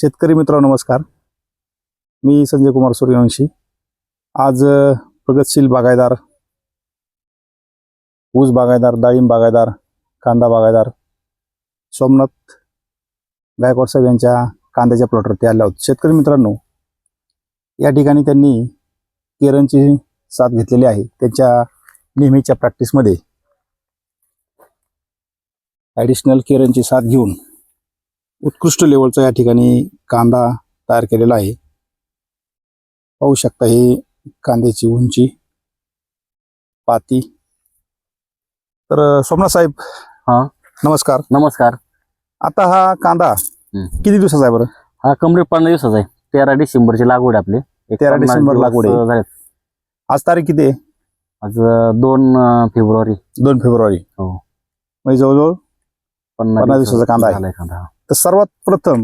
शेतकरी मित्रांनो नमस्कार. मी संजय कुमार सूर्यवंशी. आज प्रगतशील बागायदार ऊस बागायदार डाळिंब बागायदार कांदा बागायदार सोमनाथ गायकवाड साहेब यांच्या कांद्याच्या प्लॉटवरती आले आहोत. शेतकरी मित्रांनो या ठिकाणी त्यांनी केरनची साथ घेतलेली आहे. त्यांच्या नेहमीच्या प्रॅक्टिसमध्ये ॲडिशनल केरनची साथ घेऊन उत्कृष्ट लेवलचा या ठिकाणी कांदा तयार केलेला आहे पाहू शकता हे कांद्याची उंची पाती तर सोमनाथ साहेब हा. नमस्कार नमस्कार आता हा कांदा. किती दिवसाचा आहे बरं हा कमरे पन्नास दिवसाचा आहे तेरा डिसेंबरची लागवड आपली एक 13 पन्नास डिसेंबर दिवस, लागवड आहे. झालेत. आज तारीख किती आहे आज अं, दोन अं, फेब्रुवारी दोन फेब्रुवारी हो. म्हणजे जवळजवळ पन्नास पन्नास दिवसाचा कांदा आहे. झालाय कांदा तर सर्वात प्रथम.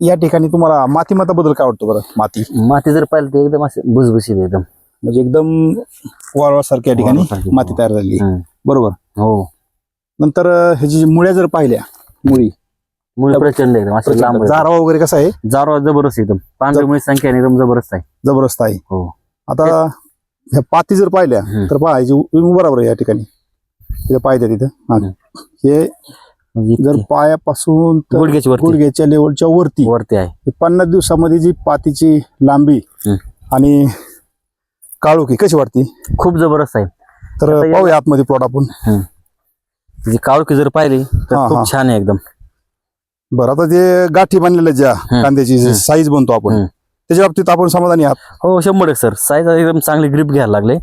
या ठिकाणी तुम्हाला मातीमताबद्दल काय वाटतं बरं? माती. माती जर पाहिलं तर एकदम असे भुसभुशीत आहे एकदम. म्हणजे एकदम वाळवासारखी या ठिकाणी वाळवासारखी, माती. तयार झाली. बरोबर. हो. नंतर अं, ह्याची जी मुळ्या जर पाहिल्या मुळी. मुळे प्रचंड एकदम असे लांब आहेत. जारवा वगैरे कसा आहे? जारवा जबरदस्त एकदम. पांढरी मुळे संख्या आणि एकदम जबरदस्त आहे. जबरदस्त आहे. हो. आता ह्या पाती जर पाहिल्या. तर पहा ह्याची उ- बरोबर आहे या ठिकाणी. तिथे पाहिजे तिथं. हा. हं. म्हणजे जर पायापासून गुडघ्याच्या लेवलच्या वरती. वरती आहे. पन्नास दिवसामध्ये जी पातीची लांबी. आणि काळोखी कशी वाटते? खूप जबरदस्त आहे. तर पाहूया आतमध्ये प्लॉट आपण. त्याची काळकी जर पाहिली तर. खूप छान आहे एकदम. बरं आता जे गाठी बांधलेल्या ज्या. कांद्याची. साईज बनतो आपण. त्याच्या बाबतीत आपण समाधानी आहात? हो शंभर टक्के सर साईज एकदम चांगली ग्रिप घ्यायला लागले.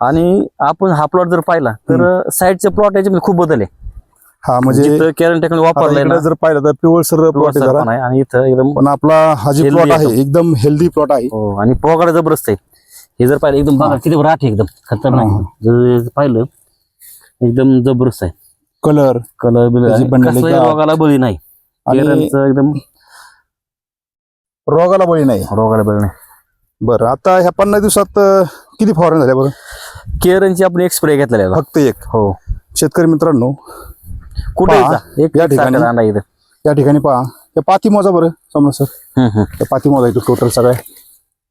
आणि आपण हा प्लॉट जर पाहिला तर साईडचे प्लॉट याच्यामध्ये खूप बदल आहे. हा म्हणजे कॅरन टेक्नॉलॉजी वापरलंय ना जर पाहिलं तर पिवळसर प्लॉट आहे आणि इथं एकदम पण आपला हा जी प्लॉट आहे एकदम. हेल्दी प्लॉट आहे. हो आणि पोगाड जबरदस्त आहे. हे जर पाहिलं एकदम बघा किती राठ एकदम खतरनाक. जर पाहिलं एकदम जबरदस्त आहे. Colour colour. रोगाला बळी नाही. एकदम रोगाला बळी नाही. रोगाला बळी नाही. बरं आता ह्या पन्नास दिवसात किती फवारणी झाल्या बरं? केरनची आपण एक स्प्रे घेतलेला. फक्त एक. हो. शेतकरी मित्रांनो कुठे पहा, एक या ठिकाणी- इथं या ठिकाणी पहा. या पाती मोजा बरं समजा सर. हम्म, हम्म. त्या पाती मोजा येतो टोटल सगळ्या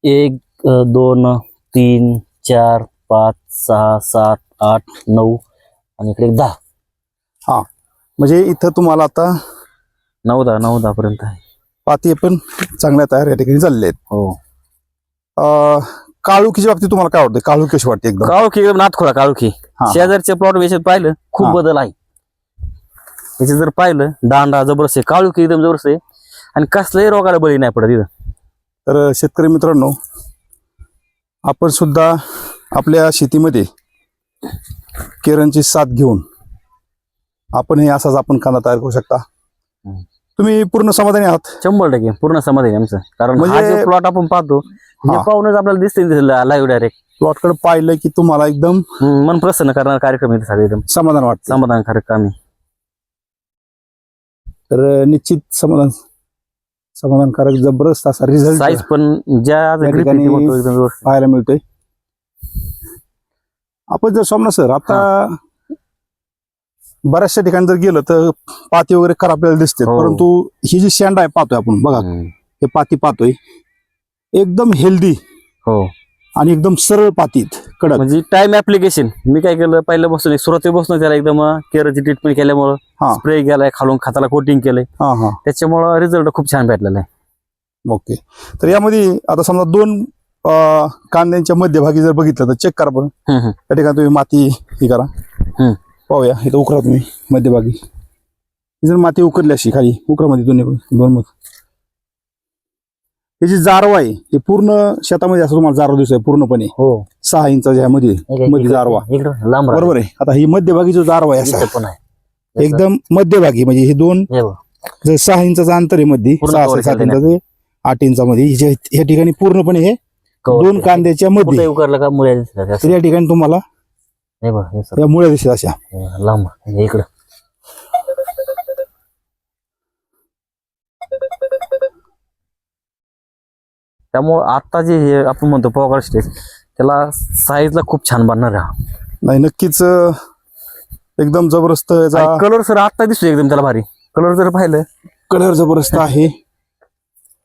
एक अ, दोन तीन चार पाच सहा सात आठ नऊ आणि इकडे एक दहा. म्हणजे इथं तुम्हाला आता नऊ दहा नऊ दहा पर्यंत आहे. पाती पण चांगल्या तयार या ठिकाणी झालेल्या आहेत. हो. अं, काळुखीच्या बाबतीत तुम्हाला काय वाटतं काळू कशी वाटते एकदम? काळोखी एकदम नाथखोळा काळोखी. हा. शेजारचे प्लॉट याच्यात पाहिलं खूप हा. बदल आहे. याच्यात जर पाहिलं दांडा जबरदस्त आहे काळोखी एकदम जबरदस्त आहे. आणि कसलाही रोगाला बळी नाही पडत इथं. तर शेतकरी मित्रांनो आपण सुद्धा आपल्या शेतीमध्ये केरनची साथ घेऊन आपण हे असाच आपण कांदा तयार करू शकता. तुम्ही पूर्ण समाधानी आहात? शंभर टक्के पूर्ण समाधान आमचं. कारण हा म्हणजे- जो प्लॉट आपण पाहतो हे हा. पाहूनच आपल्याला दिसते लाईव्ह डायरेक्ट प्लॉटकडे पाहिलं की तुम्हाला एकदम मन प्रसन्न करणारा कार्यक्रम आहे सगळे एकदम समाधान वाटतं. समाधानकारक काम. आहे तर निश्चित समाधान समाधानकारक जबरदस्त असा रिझल्ट साईज पण ज्या या ठिकाणी. पाहायला मिळतोय आपण जर सोमनाथ सर आता बऱ्याचशा ठिकाणी जर गेलं तर पाती वगैरे खराब आपल्याला दिसते हो. परंतु ही जी शेंडा आहे पाहतोय आपण बघा हम्म. हे पाती पाहतोय एकदम हेल्दी हो आणि एकदम सरळ पातीत कडक. म्हणजे टाइम ऍप्लिकेशन मी काय केलं पहिल्या बसून सुरुवातीपासून त्याला एकदम केअरची ट्रीटमेंट केल्यामुळं हा. स्प्रे केलाय खालून खताला कोटिंग केलंय. हा हा. त्याच्यामुळं रिझल्ट खूप छान भेटलेला आहे. ओके तर यामध्ये आता समजा दोन कांद्यांच्या मध्यभागी जर बघितलं तर चेक करा पण. त्या ठिकाणी तुम्ही माती हे करा. पाहूया इथं उकरा तुम्ही मध्यभागी. जर माती उकरली अशी खाली उकरा मध्ये दोन्ही दोन मध हे जी जारवा आहे हे पूर्ण शेतामध्ये असं तुम्हाला जारवा दिसतोय पूर्णपणे. हो. सहा ह्यामध्ये मध्ये जारवा. इकडं लांब राहा. बरोबर आहे. आता ही मध्यभागी जो जारवा आहे असा इथं पण आहे एकदम मध्यभागी म्हणजे हे दोन हे बघ. जर सहा इंचाचं अंतर आहे मध्ये पूर्ण सहा cover सात केलेलं इंचाचं आठ इंचामध्ये हिच्या- ह्या ठिकाणी पूर्णपणे हे Cover दोन केलं. कांद्याच्या कुठे मध्ये. उकरलं का मुळे दिसतात? तर असं. या ठिकाणी तुम्हाला हे बघ हे सर. या मुळे दिसत अशा. हे लांब हे इकडं. त्यामुळं आता जे हे आपण म्हणतो पॉवर स्टेज त्याला साईजला खूप छान बनणार आहे नाही नक्कीच अं, एकदम जबरदस्त याचा कलर सर आता दिसतो एकदम त्याला भारी. कलर जर पाहिलं कलर जबरदस्त आहे.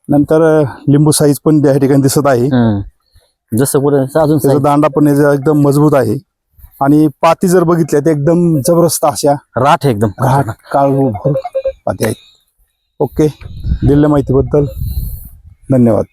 नंतर अं, लिंबू साईज पण त्या ठिकाणी दिसत आहे. हम्म. जसं कुठे अजून त्याचा size. दांडा पण याचा एकदम मजबूत आहे. आणि पाती जर बघितल्या तर एकदम जबरदस्त अशा राठ आहे एकदम. घाट काळू पाती आहेत. ओके दिलेल्या माहितीबद्दल धन्यवाद.